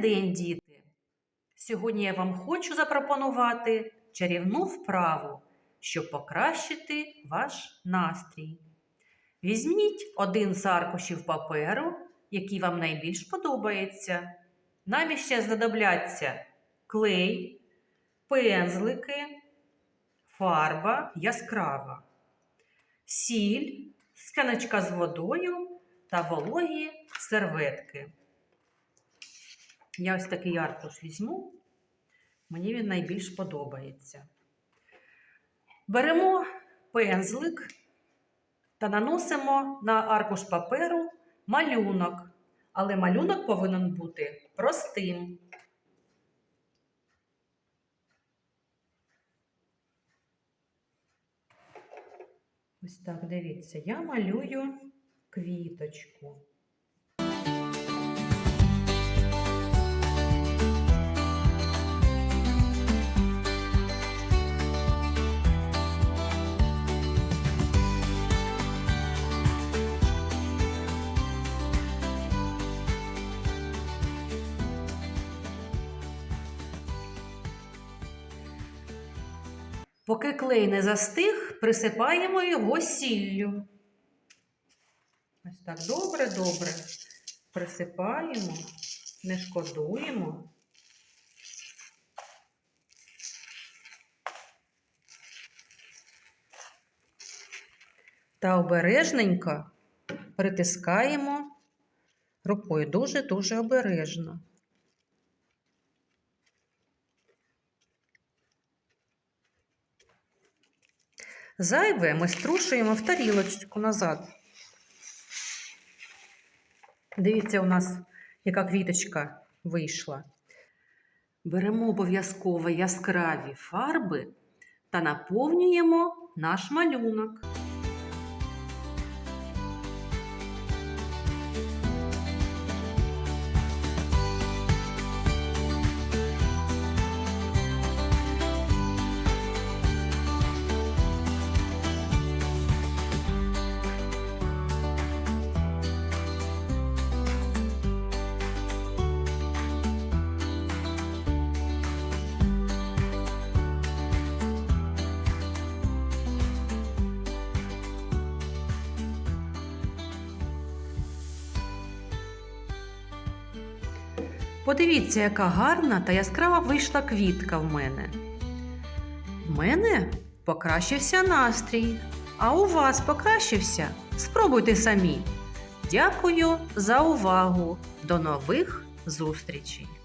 день, діти! Сьогодні я вам хочу запропонувати чарівну вправу, щоб покращити ваш настрій. Візьміть один з аркушів паперу, який вам найбільш подобається. Нам іще знадобляться клей, пензлики, фарба яскрава, сіль, скляночка з водою та вологі серветки. Я ось такий аркуш візьму, мені він найбільш подобається. Беремо пензлик та наносимо на аркуш паперу малюнок, але малюнок повинен бути простим. Ось так, дивіться, я малюю квіточку. Поки клей не застиг, присипаємо його сіллю. Ось так добре-добре присипаємо, не шкодуємо. Та обережненько притискаємо рукою дуже-дуже обережно. Зайве ми струшуємо в тарілочку назад. Дивіться, у нас яка квіточка вийшла. Беремо обов'язково яскраві фарби та наповнюємо наш малюнок. Подивіться, яка гарна та яскрава вийшла квітка в мене. В мене покращився настрій, а у вас покращився? Спробуйте самі. Дякую за увагу. До нових зустрічей!